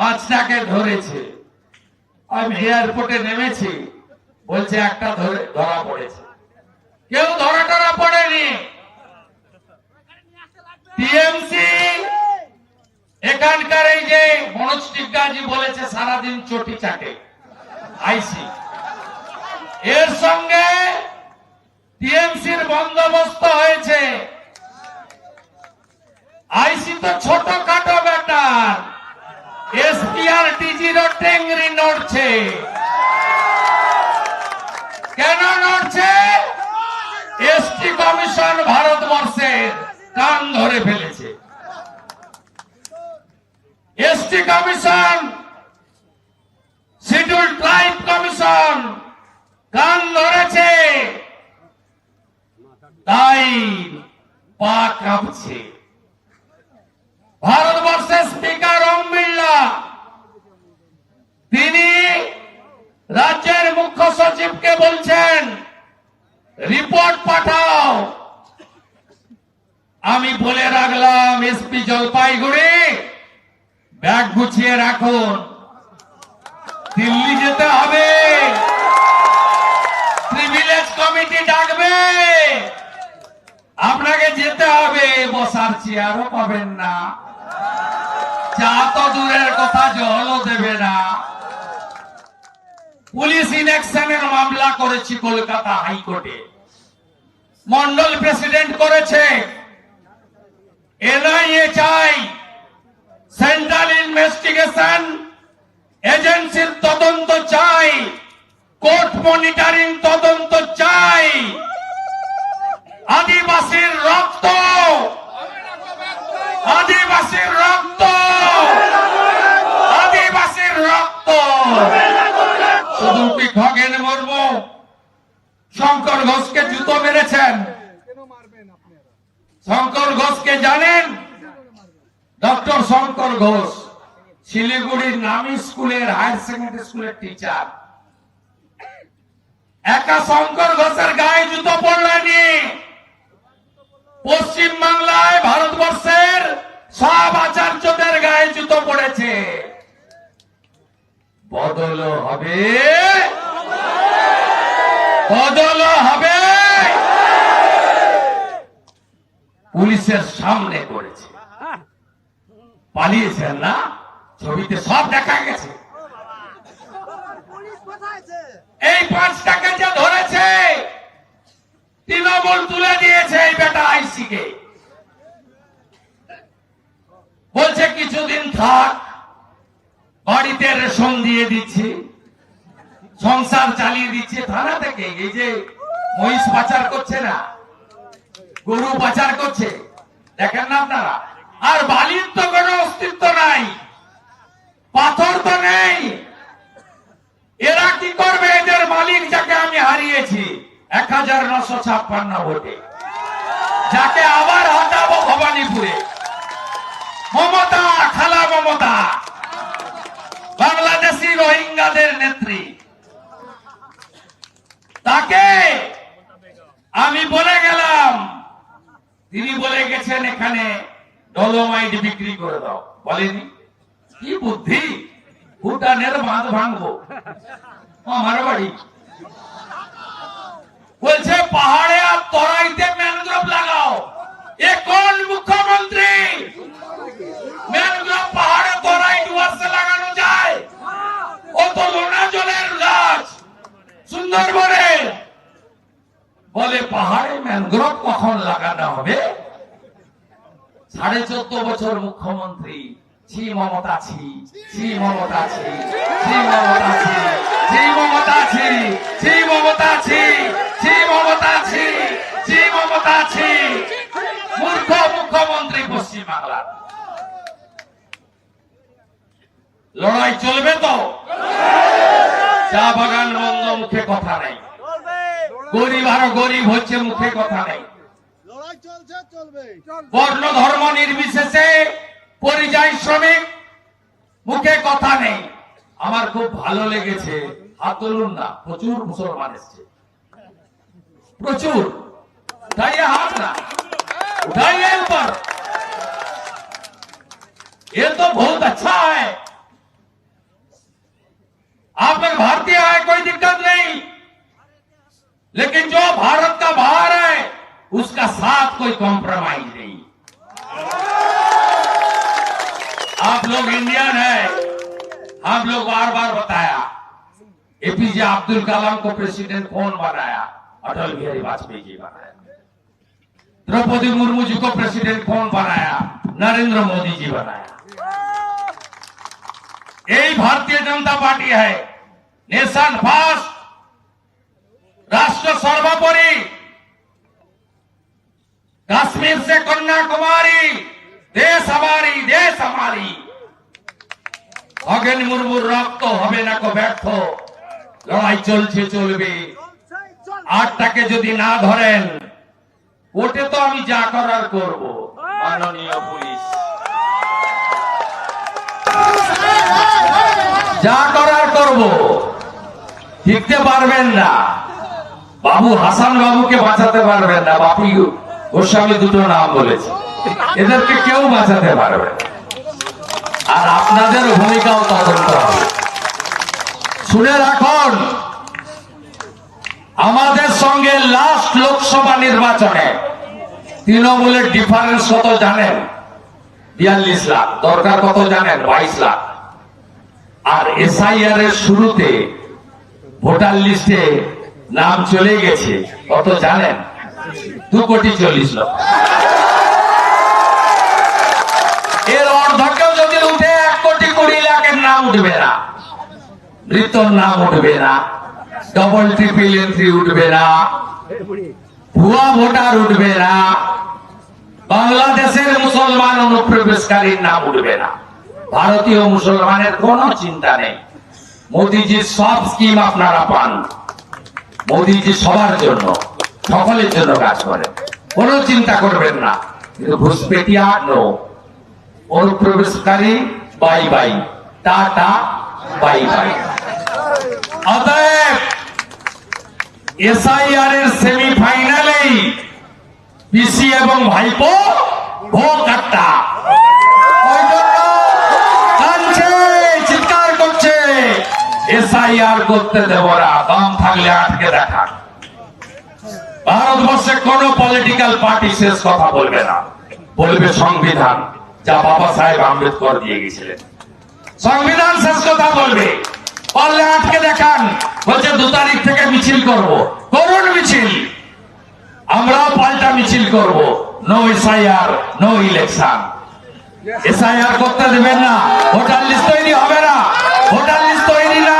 পাঁচটাকে ধরেছে। আমি এয়ারপোর্টে নেমেছি। বলছে, একটা ধরে, ধরা পড়েছে। কেউ ধরা টরা পড়েনি। টিএমসি, এখানকার এই যে মনোজ টিকাজি বলেছে, সারাদিন চটি চাটে। আইসি। এর সঙ্গে টিএমসির বন্দোবস্ত হয়েছে। আইসি তো ছোট খাটো ব্যাটার এসপিআর টিজিরও টেংরি নড়ছে। কেন নড়ছে? এসটি কমিশন ভারতবর্ষের কান ধরে ফেলেছে। ST commission, schedule tribe commission কান ধরেছে। তাই পা কাঁপছে ভারতবর্ষের স্পিকার ওম বিড়লা। তিনি রাজ্যের মুখ্য সচিবকে বলছেন, রিপোর্ট পাঠাও। আমি বলে রাখলাম এসপি জলপাইগুড়ি, ব্যাগ গুছিয়ে রাখুন। দিল্লি যেতে হবে। প্রিভিলেজ কমিটি ডাকবে। আপনাকে যেতে হবে, বসার চেয়ারও পাবেন না। চা তো দূরের কথা জলও দেবে না। পুলিশ ইলেকশনের মামলা করেছি কলকাতা হাইকোর্টে। মন্ডল প্রেসিডেন্ট করেছে। এনআইএ চাই সেন্ট্রাল ইনভেস্টিগেশন এজেন্সির তদন্ত চাই। কোর্ট মনিটরিং তদন্ত চাই। আদিবাসীর রক্ত আদিবাসীর রক্ত আদিবাসীর রক্ত শুধু কি খগেন শঙ্কর ঘোষকে জুতো মেরেছেন। শঙ্কর ঘোষকে জানেন? ডক্টর শঙ্কর ঘোষ, শিলিগুড়ির নামী স্কুলের হায়ার সেকেন্ডারি স্কুলের টিচার। একা শঙ্কর ঘোষের গায়ে জুতো পড়লেনি। পশ্চিম বাংলায় ভারতবর্ষের সব আচার্যদের গায়ে জুতো পড়েছে। বদল হবে। বদল হবে। পুলিশের সামনে করেছে পালিয়েছেন না? ছবিতে সব দেখা গেছে। এই পাঁচটাকে যে ধরেছে, তৃণমূল তুলে দিয়েছে এই বেটা আইসিকে। বলছে, কিছুদিন থাক, বাড়িতে রেশন দিয়ে দিচ্ছি, সংসার চালিয়ে দিচ্ছে। থানা থেকে এই যে মহিষ পাচার করছে না, গরু পাচার করছে, দেখেন না আপনারা? আর বালির তো কোনো অস্তিত্ব নাই, পাথর তো নেই। এরা কি করবে? এদের মালিক যাকে আমি হারিয়েছি, এক হাজার নশো ছাপ্পান্ন ভোটে। যাকে আবার হটাবো ভবানীপুরে। মমতা, খালা মমতা। বাংলাদেশি রোহিঙ্গাদের নেত্রী। তাকে আমি বলে গেলাম, তিনি বলে গেছেন এখানে ডলোমাইট বিক্রি করে দাও। বলেনি? কি বুদ্ধি? ভুটানের বাঁধ ভাঙবো। আমার বাড়ি। বলছে, পাহাড়ে সুন্দরবনে বলে পাহাড়ে ম্যানগ্রোভ কখন লাগানো হবে? সাড়ে চোদ্দ বছর মুখ্যমন্ত্রী ছি মমতা ছি ছি মমতা ছি ছি মমতা ছি ছি মমতা ছি ছি মমতা ছি ছি মমতা ছি ছি মমতা ছি। মূর্খ মুখ্যমন্ত্রী পশ্চিম বাংলার লড়াই চলবে তো? চা বাগান বন্ধ মুখে কথা নেই চলবে গরিব আরো গরিব হচ্ছে মুখে কথা নেই লড়াই চলছে চলবে বর্ণ ধর্ম নির্বিশেষে পরিযায়ী শ্রমিক মুখে কথা নেই আমার খুব ভালো লেগেছে হাত তুলুন না প্রচুর মুসলমান এসছে প্রচুর উঠাইয়ে হাত না उठाइए ऊपर ये तो बहुत अच्छा है कोई कॉम्प्रोमाइज नहीं। आप लोग इंडियन है। हम लोग बार बार बताया एपीजे अब्दुल कलाम को प्रेसिडेंट कौन बनाया? अटल बिहारी वाजपेयी जी बनाया। द्रौपदी मुर्मू जी को प्रेसिडेंट कौन बनाया? नरेंद्र मोदी जी बनाया। यही भारतीय जनता पार्टी है। नेशन फ़र्स्ट राष्ट्र सर्वोपरि। कश्मीर से कन्याकुमारी देश हमारी देश हमारी অগেন মুর্মুর রক্ত হবে না কো ব্যর্থ লড়াই চলছে চলবে চলছে চল আটটাকে যদি না ধরেন ওটে তো আমি যা করার করব মাননীয় পুলিশ যা করার করব ঠিকতে পারবেন না বাবু হাসান বাবুকে বাঁচাতে পারবেন না বাপি গোস্বামী দুটো নাম বলেছে। এদেরকে কেউ বাঁচাতে পারবে আর আপনাদের ভূমিকাও তদন্ত হবে। শুনে রাখুন, আমাদের সঙ্গে লাস্ট লোকসভা নির্বাচনে তৃণমূলের ডিফারেন্স কত জানেন? বিয়াল্লিশ লাখ। দরকার কত জানেন? বাইশ লাখ। আর এসআইআর এর শুরুতে ভোটার লিস্টে নাম চলে গেছে। কত জানেন? দু কোটি চল্লিশ লক্ষ এর অর্ধকেও যদি উঠে, এক কোটি কুড়ি লাখের উঠবে না। মৃত্যুর নাম উঠবে না। ডবল ট্রিপল এন্ট্রি উঠবে না। ভুয়া ভোটার উঠবে না। বাংলাদেশের মুসলমান অনুপ্রবেশকারীর নাম উঠবে না। ভারতীয় মুসলমানের কোনো চিন্তা নেই। মোদিজির সব স্কিম আপনারা পান। মোদিজি সবার জন্য। সকলের জন্য কাজ করে। কোনো চিন্তা করবেন না। কিন্তু ঘুষপেটিয়া নো অনুপ্রবেশকারী bye bye tata bye bye অতএব এসআইআর এর সেমিফাইনালেই পিসি এবং ভাইপো জন্য কাঁদছে, চিৎকার করছে। এসআইআর করতে দেব না দম থাকলে আটকে দেখা। ভারতবর্ষে কোন পলিটিক্যাল পার্টি শেষ কথা বলবে না। বলবে সংবিধান, যা বাবা সাহেব আম্বেদকর দিয়ে গেছিলেন। সংবিধান শেষ কথা বলবে। পারলে আটকে দেখান, বলছে দু তারিখ থেকে মিছিল করব। করুন মিছিল। আমরাও পাল্টা মিছিল করব। No SIR no election SIR করতে দেবেন না। ভোটার লিস্ট তৈরি হবে না। ভোটার লিস্ট তৈরি না।